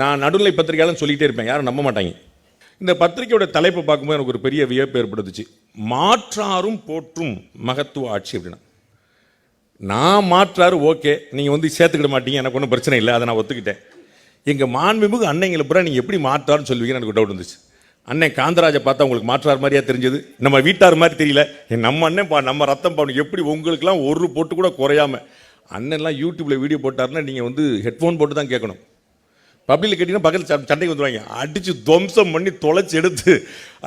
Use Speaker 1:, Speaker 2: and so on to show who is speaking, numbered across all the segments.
Speaker 1: நான் நடுநிலை பத்திரிகையாளன் சொல்லிகிட்டே இருப்பேன். யாரும் நம்ப மாட்டாங்க. இந்த பத்திரிகையோட தலைப்பை பார்க்கும்போது எனக்கு ஒரு பெரிய வியப்பு ஏற்படுத்துச்சு. மாற்றாரும் போற்றும் மகத்துவ ஆட்சி அப்படின்னா. நான் மாற்றாரு ஓகே. நீங்கள் வந்து சேர்த்துக்கிட மாட்டீங்க. எனக்கு ஒன்றும் பிரச்சனை இல்லை. அதை நான் ஒத்துக்கிட்டேன். எங்கள் மாண்புமிகு அன்னைங்களை பூரா நீங்கள் எப்படி மாற்றாருன்னு சொல்லுவீங்கன்னு எனக்கு டவுட் வந்துச்சு. அண்ணன் காந்தராஜை பார்த்தா உங்களுக்கு மாற்றார் மாதிரியா தெரிஞ்சது. நம்ம வீட்டார் மாதிரி தெரியல. என் நம்ம அண்ணன் பா நம்ம ரத்தம் பாவம். எப்படி உங்களுக்குலாம் ஒரு போட்டு கூட குறையாம. அண்ணன்லாம் யூடியூப்பில் வீடியோ போட்டாருன்னா நீங்கள் வந்து ஹெட்ஃபோன் போட்டு தான் கேட்கணும். பப்ளியில் கட்டினா பக்கத்தில் சண்டைக்கு வந்துடுவாங்க அடித்து துவம்சம் பண்ணி தொலைச்சி எடுத்து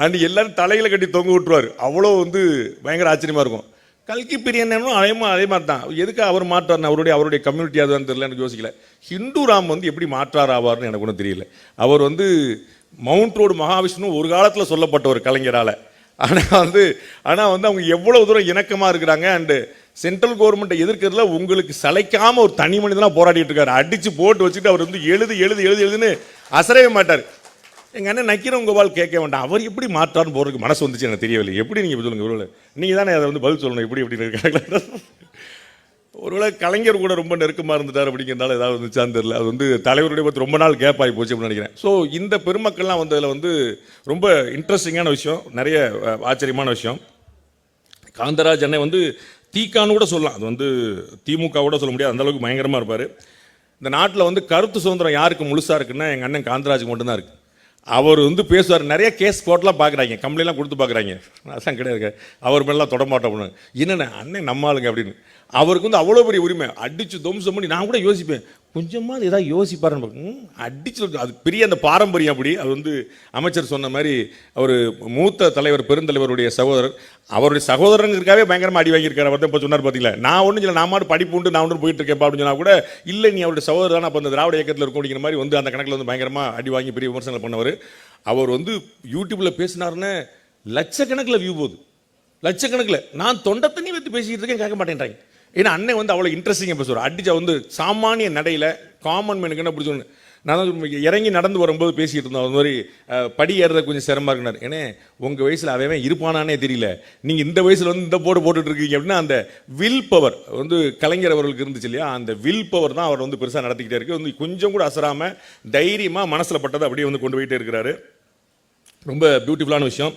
Speaker 1: அண்ட் எல்லாரும் தலையில் கட்டி தொங்க விட்டுருவார். அவ்வளோ வந்து பயங்கர ஆச்சரியமாக இருக்கும். கல்கி பிரியனும் அதே மாதிரி அதே மாதிரி தான் எதுக்கு அவர் மாற்றார் அவருடைய அவருடைய கம்யூனிட்டி அதுதான் தெரியல எனக்கு யோசிக்கல. ஹிந்து ராம் வந்து எப்படி மாற்றார் ஆவார்னு எனக்கு ஒன்றும் தெரியல. அவர் வந்து மவுண்ட் ரோடு மகாவிஷ்ணு ஒரு காலத்தில் சொல்லப்பட்ட ஒரு கலைஞரால். ஆனால் வந்து ஆனால் வந்து அவங்க எவ்வளோ தூரம் இணக்கமாக இருக்கிறாங்க அண்டு சென்ட்ரல் கவர்மெண்ட்டை எதிர்க்கிறதுல உங்களுக்கு சளைக்காம ஒரு தனி மனிதனாக போராடிட்டு இருக்காரு. அடிச்சு போட்டு வச்சுட்டு அவர் வந்து எழுது எழுது எழுது எழுதுன்னு அசரவே மாட்டார். எங்க அண்ணன் நக்கீரன் கோபால் கேட்க வேண்டாம். அவர் எப்படி மாற்றான்னு போகிறதுக்கு மனசு வந்துச்சு எனக்கு தெரியவில்லை. எப்படி நீங்கள் சொல்லுங்கள் ஒருவேளை நீங்கள் தானே அதை வந்து பதில் சொல்லணும் எப்படி எப்படி இருக்காங்க ஒருவேளை கலைஞர் கூட ரொம்ப நெருக்கமாக இருந்துட்டார் அப்படிங்கிறதால ஏதாவது வந்துச்சான்னு தெரியல. அது வந்து தலைவருடைய பற்றி ரொம்ப நாள் கேப் ஆகி போச்சு அப்படின்னு நினைக்கிறேன். ஸோ இந்த பெருமக்கள்லாம் வந்ததில் வந்து ரொம்ப இன்ட்ரெஸ்டிங்கான விஷயம் நிறைய ஆச்சரியமான விஷயம். காந்தராஜ் அண்ணன் வந்து தீக்கான்னு கூட சொல்லலாம். அது வந்து திமுக கூட சொல்ல முடியாது. அந்தளவுக்கு பயங்கரமாக இருப்பார். இந்த நாட்டில் வந்து கருத்து சுதந்திரம் யாருக்கு முழுசாக இருக்குன்னா எங்கள் அண்ணன் காந்தராஜுக்கு மட்டும்தான் இருக்குது அவர் வந்து பேசுவார். நிறைய கேஸ் கோர்ட்லாம் பார்க்குறாங்க கம்ப்ளைண்ட்லாம் கொடுத்து பார்க்குறாங்க அதான் கிடையாது. அவர் மேலாம் தொடமாட்டோம் அப்படின்னு. என்னென்ன அண்ணன் நம்ம ஆளுங்க அப்படின்னு. அவருக்கு வந்து அவ்வளோ பெரிய உரிமை. அடித்து துவம்சம் பண்ணி நான் கூட யோசிப்பேன். கொஞ்சமாக அது ஏதாவது யோசிப்பாருன்னு பார்க்க, அடிச்சு அது பெரிய அந்த பாரம்பரியம் அப்படி. அது வந்து அமைச்சர் சொன்ன மாதிரி அவர் மூத்த தலைவர் பெருந்தலைவருடைய சகோதரர். அவருடைய சகோதரங்கிறதுக்காகவே பயங்கரமாக அடி வாங்கியிருக்காரு. அவர் தான் இப்போ சொன்னார் பார்த்தீங்களா நான் ஒன்றும் இல்லை நான் மாட்டு படிப்பு உண்டு நான் ஒன்று போயிட்டு இருக்கேன் அப்படின்னு சொன்னால் கூட இல்லை நீ அவருடைய சகோதரர் தான் அப்போ அந்த திராவிட இயக்கத்தில் இருக்கும் அப்படிங்கிற மாதிரி வந்து அந்த கணக்கில் வந்து பயங்கரமாக அடி வாங்கி பெரிய விமர்சனங்கள் பண்ணவர். அவர் வந்து யூடியூப்பில் பேசினாருன்னு லட்சக்கணக்கில் வியூ போகுது. லட்சக்கணக்கில். நான் தொண்டை தண்ணி வைத்து பேசிக்கிட்டு இருக்கேன் கேட்க மாட்டேன்றாங்க. ஏன்னா அண்ணன் வந்து அவ்வளோ இன்ட்ரெஸ்டிங்காக பேசுவார். அடிச்சா வந்து சாமானிய நடையில் காமன் மேனுக்கு என்ன பிடிச்சோன்னு நான் இறங்கி நடந்து வரும்போது பேசிக்கிட்டு இருந்தோம். அது மாதிரி படி ஏறுறது கொஞ்சம் சிரமமாக இருக்கினார். ஏன்னா உங்கள் வயசில் அவன் இருப்பானானே தெரியல. நீங்கள் இந்த வயசில் வந்து இந்த போர்டு போட்டுட்டு இருக்கீங்க அப்படின்னா அந்த வில் பவர் வந்து கலைஞர் அவர்களுக்கு இருந்துச்சு இல்லையா? அந்த வில் பவர் தான் அவர் வந்து பெருசாக நடத்திக்கிட்டே இருக்குது வந்து கொஞ்சம் கூட அசராமல் தைரியமாக மனசில் பட்டதை அப்படியே வந்து கொண்டு போயிட்டே இருக்கிறாரு. ரொம்ப பியூட்டிஃபுல்லான விஷயம்.